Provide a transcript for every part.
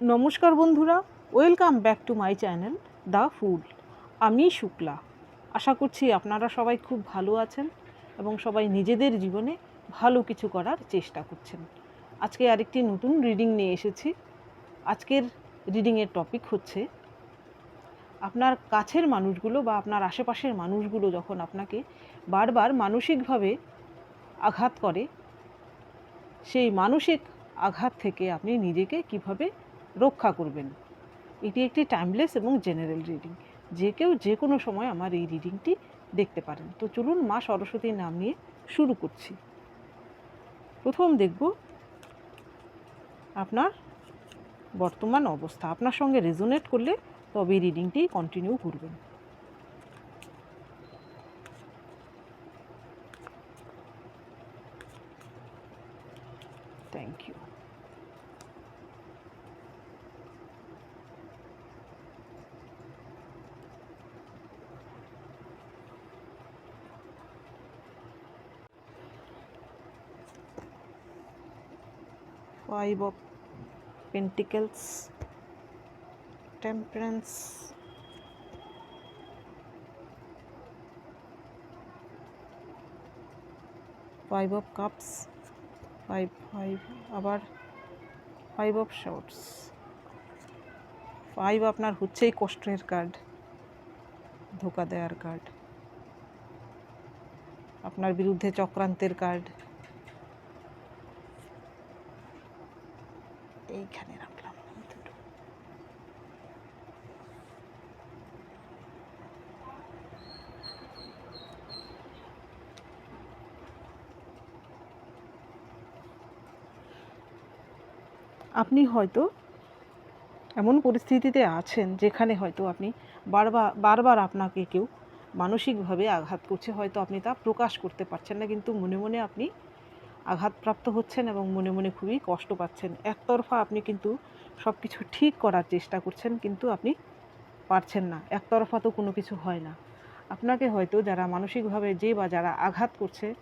নমস্কার বন্ধুরা welcome back to my channel the food আমি শুক্লা। আশা করছি আপনারা সবাই খুব ভালো আছেন এবং সবাই নিজেদের জীবনে ভালো কিছু করার চেষ্টা করছেন। আজকে আরেকটি নতুন রিডিং নিয়ে এসেছি। আজকের রিডিংয়ের টপিক হচ্ছে, আপনার কাছের মানুষগুলো বা আপনার আশেপাশের মানুষগুলো যখন আপনাকে বারবার মানসিকভাবে আঘাত করে, সেই মানসিক আঘাত থেকে আপনি নিজেকে কীভাবে রক্ষা করবেন। এটি একটি টাইমলেস এবং জেনারেল রিডিং যে কেউ যে কোনো সময় আমার এই রিডিংটি দেখতে পারেন। তো চলুন মা সরস্বতীর নাম নিয়ে শুরু করছি। প্রথম দেখব আপনার বর্তমান অবস্থা। আপনার সঙ্গে রেজোনেট করলে তবে এই রিডিংটি কন্টিনিউ করবেন thank you five of pentacles, temperance. Five of cups, five five, আবার ফাইভ অফ শর্টস ফাইভ আপনার হচ্ছেই কষ্টের কার্ড ধোকা দেওয়ার কার্ড আপনার বিরুদ্ধে চক্রান্তের কার্ড এইখানে রাখলাম আপনি হয়তো এমন পরিস্থিতিতে আছেন যেখানে হয়তো আপনি বারবার বারবার আপনাকে কেউ মানসিকভাবে আঘাত করছে, হয়তো আপনি তা প্রকাশ করতে পারছেন না, কিন্তু মনে মনে আপনি আঘাতপ্রাপ্ত হচ্ছেন এবং মনে মনে খুবই কষ্ট পাচ্ছেন। একতরফা আপনি কিন্তু সব কিছু ঠিক করার চেষ্টা করছেন, কিন্তু আপনি পারছেন না। একতরফা তো কোনো কিছু হয় না। আপনাকে হয়তো যারা মানসিকভাবে যে বা যারা আঘাত করছে,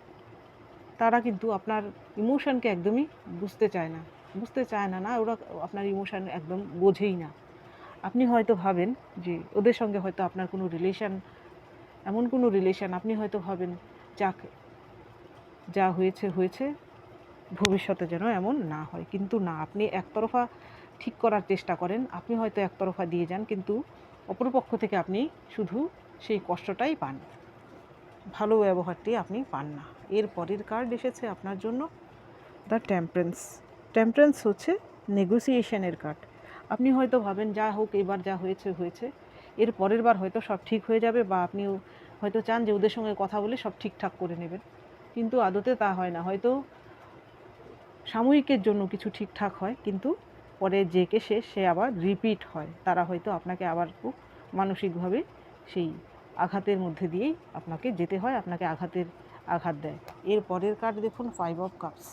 তারা কিন্তু আপনার ইমোশনকে একদমই বুঝতে চায় না। বুঝতে চায় না না, ওরা আপনার ইমোশন একদম বোঝেই না। আপনি হয়তো ভাবেন যে ওদের সঙ্গে হয়তো আপনার কোনো রিলেশান এমন কোনো রিলেশন আপনি হয়তো ভাবেন, যাক যা হয়েছে হয়েছে, ভবিষ্যতে যেন এমন না হয়। কিন্তু না, আপনি একতরফা ঠিক করার চেষ্টা করেন। আপনি হয়তো একতরফা দিয়ে যান, কিন্তু অপরপক্ষ থেকে আপনি শুধু সেই কষ্টটাই পান। ভালো ব্যবহারটি আপনি পান না। এর পরের কার্ড এসেছে আপনার জন্য দ্য টেম্পারেন্স টেম্পারেন্স হচ্ছে নেগোসিয়েশনের কার্ড আপনি হয়তো ভাবেন, যা হোক, এবার যা হয়েছে হয়েছে। এর পরের বার হয়তো সব ঠিক হয়ে যাবে বা আপনিও হয়তো চান যে ওদের সঙ্গে কথা বলে সব ঠিকঠাক করে নেবেন। কিন্তু আদতে তা হয় না। হয়তো সাময়িকের জন্য কিছু ঠিকঠাক হয়, কিন্তু পরে যে কে সে সে আবার রিপিট হয়। তারা হয়তো আপনাকে আবার খুব মানসিকভাবে সেই আঘাতের মধ্যে দিয়েই আপনাকে যেতে হয়, আপনাকে আঘাতের আঘাত দেয়। এর পরের কার্ড দেখুন ফাইভ অফ কাপস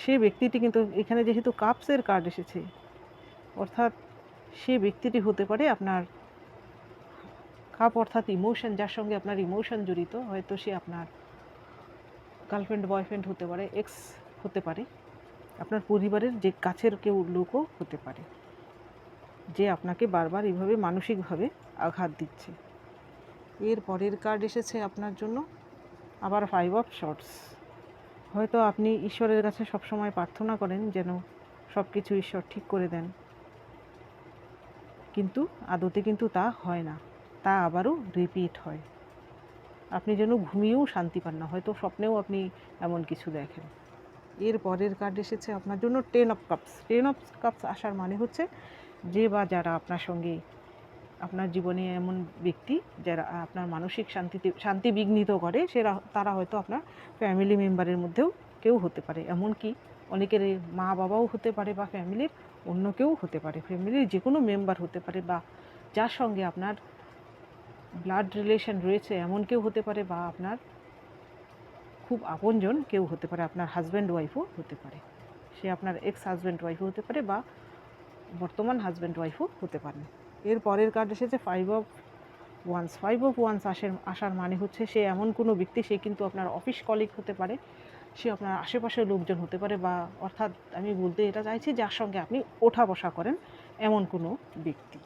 সে ব্যক্তিটি কিন্তু এখানে যেহেতু কাপসের কার্ড এসেছে, অর্থাৎ সে ব্যক্তিটি হতে পারে আপনার কাপ অর্থাৎ ইমোশন যার সঙ্গে আপনার ইমোশন জড়িত, হয়তো সে আপনার গার্লফ্রেন্ড বয়ফ্রেন্ড হতে পারে এক্স হতে পারে, আপনার পরিবারের যে কাছের কেউ লোকও হতে পারে, যে আপনাকে বারবার এইভাবে মানসিকভাবে আঘাত দিচ্ছে। এর পরের কার্ড এসেছে আপনার জন্য, আবার ফাইভ অফ শর্টস হয়তো আপনি ঈশ্বরের কাছে সবসময় প্রার্থনা করেন যেন সব কিছু ঈশ্বর ঠিক করে দেন। কিন্তু আদতে কিন্তু তা হয় না। তা আবারও রিপিট হয়। আপনি যেন ঘুমিয়েও শান্তি পান না, হয়তো স্বপ্নেও আপনি এমন কিছু দেখেন। এর পরের কার্ড এসেছে আপনার জন্য ten of cups ten of cups আসার মানে হচ্ছে যে বা যারা আপনার সঙ্গে আপনার জীবনে এমন ব্যক্তি যারা আপনার মানসিক শান্তিতে, শান্তি বিঘ্নিত করে, সেরা, তারা হয়তো আপনার ফ্যামিলি মেম্বারের মধ্যেও কেউ হতে পারে। এমনকি অনেকের মা বাবাও হতে পারে বা ফ্যামিলির অন্য কেউ হতে পারে। ফ্যামিলির যে কোনো মেম্বার হতে পারে বা যার সঙ্গে আপনার ব্লাড রিলেশন রয়েছে, এমন কেউ হতে পারে বা আপনার খুব আপনজন কেউ হতে পারে, আপনার হাজব্যান্ড ওয়াইফও হতে পারে। সে আপনার এক্স হাজব্যান্ড ওয়াইফও হতে পারে বা বর্তমান হাজব্যান্ড ওয়াইফও হতে পারেন। এর পরের কার্ড এসেছে five of wands five of wands আসার আসার মানে হচ্ছে সে এমন কোনো ব্যক্তি, সে কিন্তু আপনার অফিস কলিগ হতে পারে, সে আপনার আশেপাশের লোকজন হতে পারে বা অর্থাৎ আমি বলতে এটা চাইছি যার সঙ্গে আপনি ওঠা বসা করেন এমন কোনো ব্যক্তি।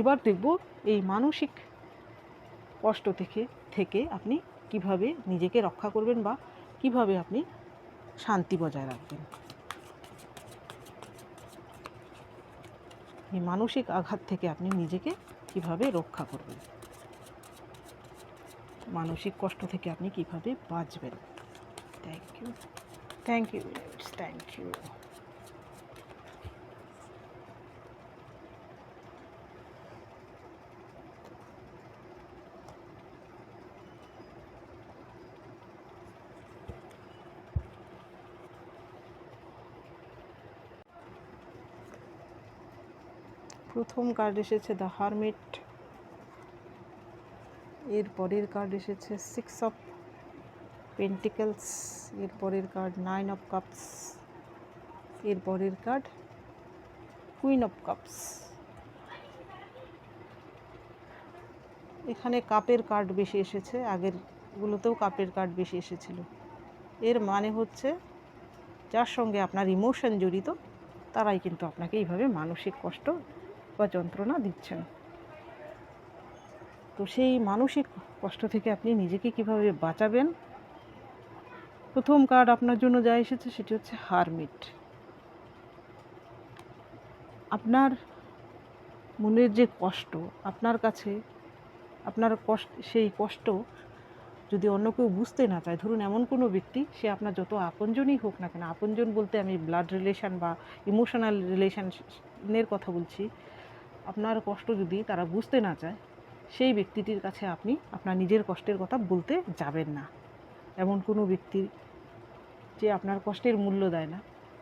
এবার দেখব এই মানসিক কষ্ট থেকে থেকে আপনি কীভাবে নিজেকে রক্ষা করবেন বা কীভাবে আপনি শান্তি বজায় রাখবেন। এই মানসিক আঘাত থেকে আপনি নিজেকে কীভাবে রক্ষা করবেন? মানসিক কষ্ট থেকে আপনি কীভাবে বাঁচবেন? Thank you thank you thank you প্রথম কার্ড এসেছে দ্য হারমিট এর পরের কার্ড এসেছে সিক্স অফ পেন্টিকেলস এর পরের কার্ড নাইন অফ কাপস এর পরের কার্ড কুইন অফ কাপস এখানে কাপের কার্ড বেশি এসেছে, আগেরগুলোতেও কাপের কার্ড বেশি এসেছিল। এর মানে হচ্ছে, যার সঙ্গে আপনার ইমোশন জড়িত, তারাই কিন্তু আপনাকে এইভাবে মানসিক কষ্ট বা যন্ত্রণা দিচ্ছেন। তো সেই মানসিক কষ্ট থেকে আপনি নিজেকে কীভাবে বাঁচাবেন? প্রথম কার্ড আপনার জন্য যা এসেছে সেটি হচ্ছে হারমিট। আপনার মনের যে কষ্ট, আপনার কাছে আপনার কষ্ট, সেই কষ্ট যদি অন্য কেউ বুঝতে না চায়, ধরুন এমন কোনো ব্যক্তি, সে আপনার যত আপনজনই হোক না কেন, আপনজন বলতে আমি ব্লাড রিলেশন বা ইমোশনাল রিলেশানের কথা বলছি আপনার কষ্ট যদি তারা বুঝতে না চায়, সেই ব্যক্তিটির কাছে আপনি আপনার নিজের কষ্টের কথা বলতে যাবেন না। এমন কোনো ব্যক্তি যে আপনার কষ্টের মূল্য দেয় না,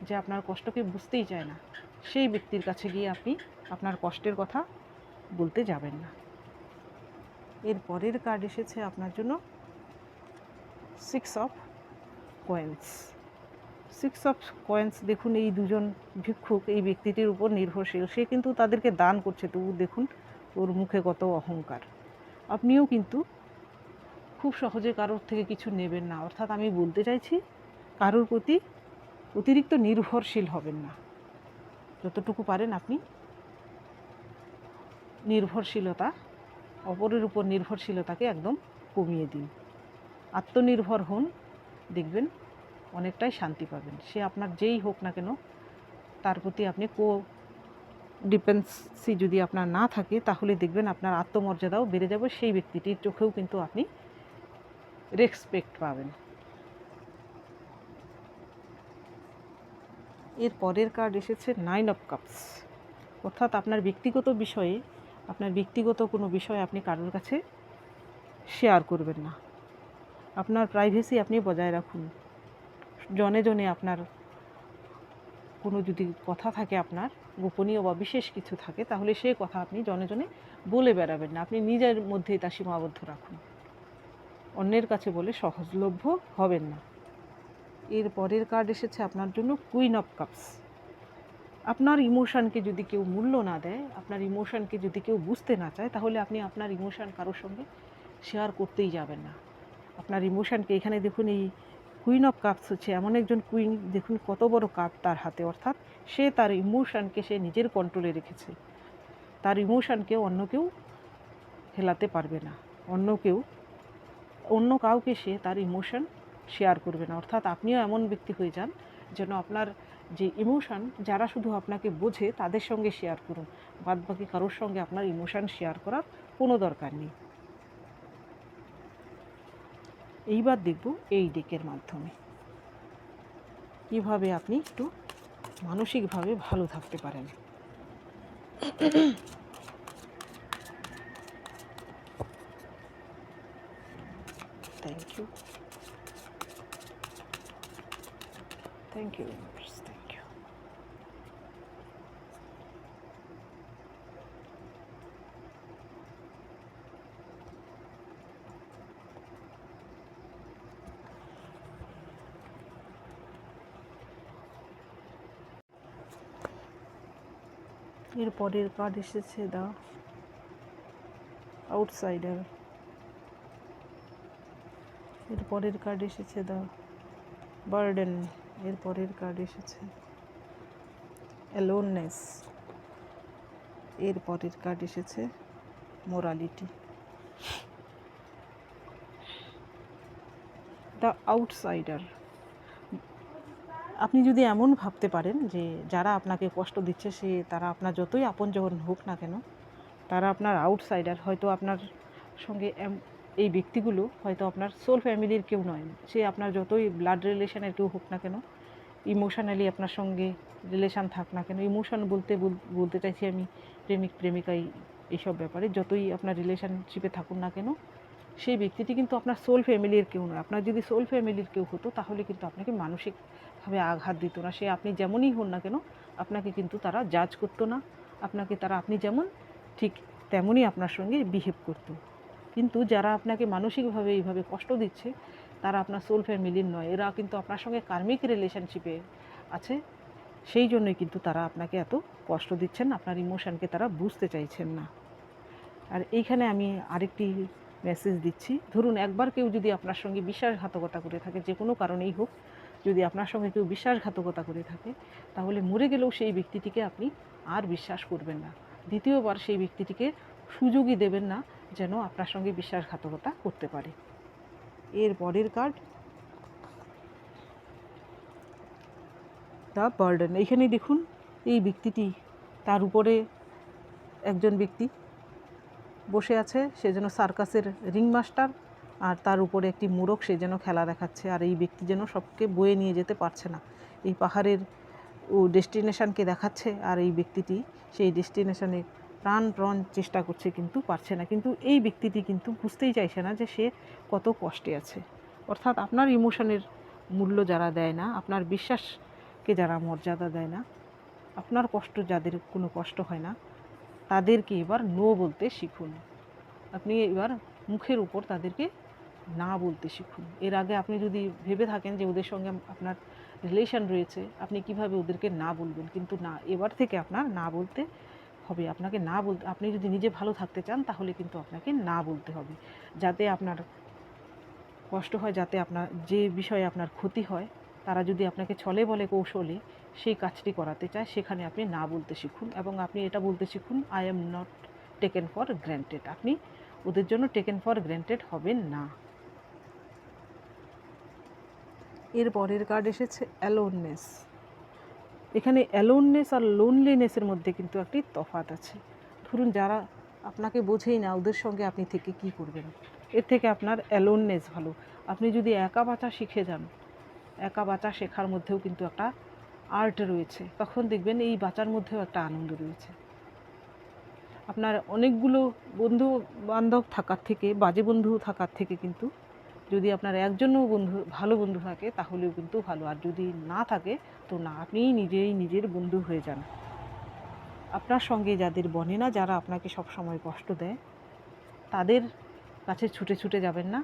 যে আপনার কষ্টকে বুঝতেই চায় না, সেই ব্যক্তির কাছে গিয়ে আপনি আপনার কষ্টের কথা বলতে যাবেন না। এর পরের কার্ড এসেছে আপনার জন্য six of coins six of coins দেখুন, এই দুজন ভিক্ষুক, এই ব্যক্তিটির উপর নির্ভরশীল। সে কিন্তু তাদেরকে দান করছে তবু দেখুন, ওর মুখে কত অহংকার। আপনিও কিন্তু খুব সহজে কারোর থেকে কিছু নেবেন না। অর্থাৎ আমি বলতে চাইছি, কারোর প্রতি অতিরিক্ত নির্ভরশীল হবেন না। যতটুকু পারেন আপনি নির্ভরশীলতা, অপরের উপর নির্ভরশীলতাকে একদম কমিয়ে দিন। আত্মনির্ভর হন, দেখবেন অনেকটাই শান্তি পাবেন। সে আপনার যেই হোক না কেন, তার প্রতি আপনি কো ডিপেন্সি যদি আপনার না থাকে, তাহলে দেখবেন আপনার আত্মমর্যাদাও বেড়ে যাবে। সেই ব্যক্তিটির চোখেও কিন্তু আপনি রেসপেক্ট পাবেন। এর পরের কার্ড এসেছে নাইন অফ কাপস। অর্থাৎ আপনার ব্যক্তিগত বিষয়ে, আপনার ব্যক্তিগত কোনো বিষয় আপনি কারোর কাছে শেয়ার করবেন না। আপনার প্রাইভেসি আপনি বজায় রাখুন। জনে জনে আপনার কোনো যদি কথা থাকে আপনার, গোপনীয় বা বিশেষ কিছু থাকে, তাহলে সেই কথা আপনি জনে জনে বলে বেড়াবেন না। আপনি নিজের মধ্যেই তা সীমাবদ্ধ রাখুন। অন্যের কাছে বলে সহজলভ্য হবেন না। এর পরের কার্ড এসেছে আপনার জন্য কুইন অফ কাপস আপনার ইমোশানকে যদি কেউ মূল্য না দেয়, আপনার ইমোশনকে যদি কেউ বুঝতে না চায়, তাহলে আপনি আপনার ইমোশান কারোর সঙ্গে শেয়ার করতেই যাবেন না। আপনার ইমোশানকে এখানে দেখুন, এই কুইন অফ কাপস হচ্ছে এমন একজন কুইন দেখুন কত বড় কাপ তার হাতে, অর্থাৎ সে তার ইমোশানকে সে নিজের কন্ট্রোলে রেখেছে। তার ইমোশনকে অন্য কেউ হেলাতে পারবে না। অন্য কেউ, অন্য কাউকে সে তার ইমোশন শেয়ার করবে না। অর্থাৎ আপনিও এমন ব্যক্তি হয়ে যান যেন আপনার যে ইমোশন যারা শুধু আপনাকে বোঝে, তাদের সঙ্গে শেয়ার করুন। বাদ বাকি কারোর সঙ্গে আপনার ইমোশান শেয়ার করার কোনো দরকার নেই। এইবার দেখব এই ডেকের মাধ্যমে। কীভাবে আপনি একটু মানসিকভাবে ভালো থাকতে পারেন। Thank you thank you thank you এর পরের কার্ড এসেছে দা আউটসাইডার এর পরের কার্ড এসেছে দ্য বার্ডেন এর পরের কার্ড এসেছে। অ্যালোননেস এর পরের কার্ড এসেছে মোরালিটি দ্য আউটসাইডার আপনি যদি এমন ভাবতে পারেন যে যারা আপনাকে কষ্ট দিচ্ছে, সে তারা আপনার যতই আপন আপনজন হোক না কেন, তারা আপনার আউটসাইডার হয়তো আপনার সঙ্গে এই ব্যক্তিগুলো হয়তো আপনার সোল ফ্যামিলির কেউ নয়। সে আপনার যতই ব্লাড রিলেশনের কেউ হোক না কেন ইমোশনালি আপনার সঙ্গে রিলেশান থাক না কেন ইমোশন বলতে বল- বলতে চাইছি আমি প্রেমিক প্রেমিকাই এইসব ব্যাপারে, যতই আপনার রিলেশনশিপে থাকুন না কেন, সেই ব্যক্তিটি কিন্তু আপনার সোল ফ্যামিলির কেউ নয়। আপনার যদি সোল ফ্যামিলির কেউ হতো, তাহলে কিন্তু আপনাকে মানসিকভাবে আঘাত দিত না। সে আপনি যেমনই হন না কেন, আপনাকে কিন্তু তারা জাজ করতো না। আপনাকে তারা আপনি যেমন ঠিক তেমনই আপনার সঙ্গে বিহেভ করতো। কিন্তু যারা আপনাকে মানসিকভাবে এইভাবে কষ্ট দিচ্ছে, তারা আপনার সোল ফ্যামিলির নয়। এরা কিন্তু আপনার সঙ্গে কার্মিক রিলেশনশিপে আছে। সেই জন্যই কিন্তু তারা আপনাকে এত কষ্ট দিচ্ছেন, আপনার ইমোশানকে তারা বুঝতে চাইছেন না। আর এইখানে আমি আরেকটি মেসেজ দিচ্ছি। ধরুন একবার কেউ যদি আপনার সঙ্গে বিশ্বাসঘাতকতা করে থাকে, যে কোনো কারণেই হোক যদি আপনার সঙ্গে কেউ বিশ্বাসঘাতকতা করে থাকে, তাহলে মরে গেলেও সেই ব্যক্তিটিকে আপনি আর বিশ্বাস করবেন না। দ্বিতীয়বার সেই ব্যক্তিটিকে সুযোগই দেবেন না যেন আপনার সঙ্গে বিশ্বাসঘাতকতা করতে পারে। এর পরের কার্ড দ্য বার্ডেন এইখানে দেখুন, এই ব্যক্তিটি তার উপরে একজন ব্যক্তি বসে আছে, সে যেন সার্কাসের রিং মাস্টার আর তার উপরে একটি মোরগ সে যেন খেলা দেখাচ্ছে আর এই ব্যক্তি যেন সবকে বয়ে নিয়ে যেতে পারছে না। এই পাহাড়ের ও ডেস্টিনেশানকে দেখাচ্ছে আর এই ব্যক্তিটি সেই ডেস্টিনেশনে প্রাণপ্রণ চেষ্টা করছে কিন্তু পারছে না। কিন্তু এই ব্যক্তিটি কিন্তু বুঝতেই চাইছে না যে সে কত কষ্টে আছে। অর্থাৎ আপনার ইমোশনের মূল্য যারা দেয় না, আপনার বিশ্বাসকে যারা মর্যাদা দেয় না, আপনার কষ্ট যাদের কোনো কষ্ট হয় না, তাদেরকে এবার নো বলতে শিখুন। আপনি এবার মুখের উপর তাদেরকে না বলতে শিখুন। এর আগে আপনি যদি ভেবে থাকেন যে ওদের সঙ্গে আপনার রিলেশন রয়েছে, আপনি কীভাবে ওদেরকে না বলবেন? কিন্তু না, এবার থেকে আপনার না বলতে হবে। আপনাকে না বলতে আপনি যদি নিজে ভালো থাকতে চান, তাহলে কিন্তু আপনাকে না বলতে হবে। যাতে আপনার কষ্ট হয়, যাতে আপনার যে বিষয়ে আপনার ক্ষতি হয়, তারা যদি আপনাকে ছলে বলে কৌশলে সেই কাজটি করাতে চায়, সেখানে আপনি না বলতে শিখুন এবং আপনি এটা বলতে শিখুন I am not taken for granted আপনি ওদের জন্য টেকেন ফর গ্র্যান্টেড হবেন না। এর পরের কার্ড এসেছে অ্যালোননেস এখানে অ্যালোননেস আর লোনলিনেসের মধ্যে কিন্তু একটি তফাৎ আছে। ধরুন যারা আপনাকে বোঝেই না, ওদের সঙ্গে আপনি থেকে কি করবেন? এর থেকে আপনার অ্যালোননেস ভালো। আপনি যদি একা বাঁচা শিখে যান, একা বাঁচা শেখার মধ্যেও কিন্তু একটা আর্ট রয়েছে। তখন দেখবেন এই বাঁচার মধ্যেও একটা আনন্দ রয়েছে। আপনার অনেকগুলো বন্ধু বান্ধব থাকার থেকে, বাজে বন্ধু থাকার থেকে কিন্তু যদি আপনার একজনও বন্ধু, ভালো বন্ধু থাকে, তাহলেও কিন্তু ভালো। আর যদি না থাকে, তো না, আপনি নিজেই নিজের বন্ধু হয়ে যান। আপনার সঙ্গে যাদের বনে না, যারা আপনাকে সব সময় কষ্ট দেয়, তাদের কাছে ছুটে ছুটে যাবেন না।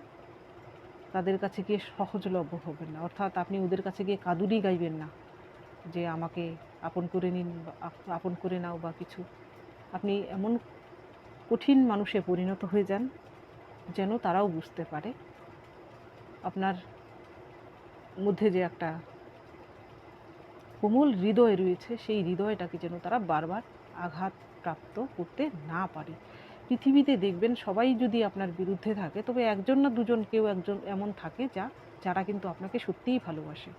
তাদের কাছে গিয়ে সহজলভ্য হবেন না। অর্থাৎ আপনি ওদের কাছে গিয়ে কাদুরি গাইবেন না, যে আমাকে আপন করে নিন আপন করে নাও বা কিছু। আপনি এমন কঠিন মানুষে পরিণত হয়ে যান, যেন তারাও বুঝতে পারে। আপনার মধ্যে যে একটা কোমল হৃদয় রয়েছে, সেই হৃদয়টাকে যেন তারা বারবার আঘাত প্রাপ্ত করতে না পারে। পৃথিবীতে দেখবেন সবাই যদি আপনার বিরুদ্ধে থাকে, তবে একজন না দুজন কেউ একজন এমন থাকে যা, যারা কিন্তু আপনাকে সত্যিই ভালোবাসে।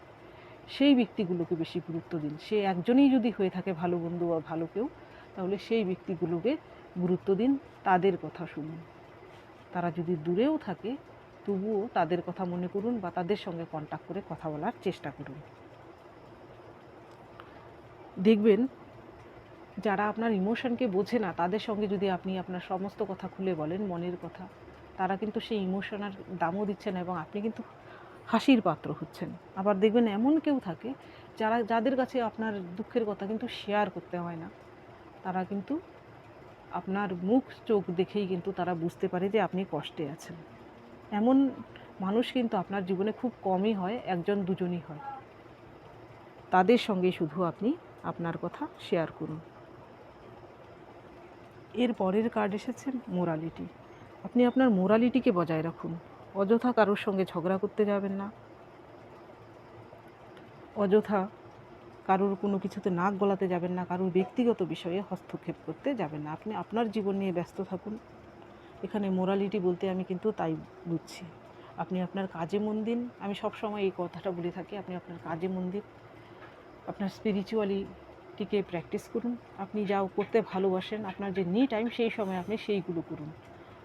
সেই ব্যক্তিগুলোকে বেশি গুরুত্ব দিন। সে একজনই যদি হয়ে থাকে ভালো বন্ধু বা ভালো কেউ, তাহলে সেই ব্যক্তিগুলোকে গুরুত্ব দিন, তাদের কথা শুনুন। তারা যদি দূরেও থাকে তবুও তাদের কথা মনে করুন বা তাদের সঙ্গে কন্ট্যাক্ট করে কথা বলার চেষ্টা করুন। দেখবেন, যারা আপনার ইমোশনকে বোঝে না, তাদের সঙ্গে যদি আপনি আপনার সমস্ত কথা খুলে বলেন, মনের কথা, তারা কিন্তু সেই ইমোশনাল দামও দিচ্ছেন এবং আপনি কিন্তু হাসির পাত্র হচ্ছেন। আবার দেখবেন এমন কেউ থাকে, যারা, যাদের কাছে আপনার দুঃখের কথা কিন্তু শেয়ার করতে হয় না, তারা কিন্তু আপনার মুখ, চোখ দেখেই কিন্তু তারা বুঝতে পারে যে আপনি কষ্টে আছেন। এমন মানুষ কিন্তু আপনার জীবনে খুব কমই হয়, একজন দুজনই হয়। তাদের সঙ্গে শুধু আপনি আপনার কথা শেয়ার করুন। এর পরের কার্ড এসেছে মোরালিটি আপনি আপনার মোরালিটিকে বজায় রাখুন। অযথা কারোর সঙ্গে ঝগড়া করতে যাবেন না। অযথা কারোর কোনো কিছুতে নাক গলাতে যাবেন না, কারোর ব্যক্তিগত বিষয়ে হস্তক্ষেপ করতে যাবেন না। আপনি আপনার জীবন নিয়ে ব্যস্ত থাকুন। এখানে মোরালিটি বলতে আমি কিন্তু তাই বুঝছি। আপনি আপনার কাজে মন দিন। আমি সবসময় এই কথাটা বলে থাকি, আপনি আপনার কাজে মন দিন। আপনার স্পিরিচুয়ালিটিকে প্র্যাকটিস করুন। আপনি যাও করতে ভালোবাসেন, আপনার যে নি টাইম সেই সময় আপনি সেইগুলো করুন।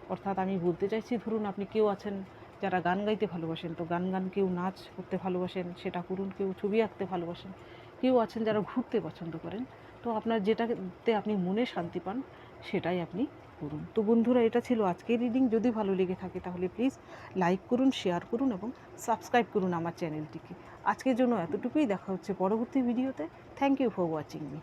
অর্থাৎ আমি বলতে চাইছি, ধরুন আপনি কেউ আছেন যারা গান গাইতে ভালোবাসেন, তো গান গান কেউ নাচ করতে ভালোবাসেন, সেটা করুন। কেউ ছবি আঁকতে ভালোবাসেন। কেউ আছেন যারা ঘুরতে পছন্দ করেন, তো আপনার যেটাতে আপনি মনে শান্তি পান, সেটাই আপনি করুন। তো বন্ধুরা, এটা ছিল আজকের রিডিং যদি ভালো লেগে থাকে তাহলে প্লিজ লাইক করুন শেয়ার করুন এবং সাবস্ক্রাইব করুন আমার চ্যানেলটিকে আজকের জন্য এতটুকুই। দেখা হচ্ছে পরবর্তী ভিডিওতে thank you for watching me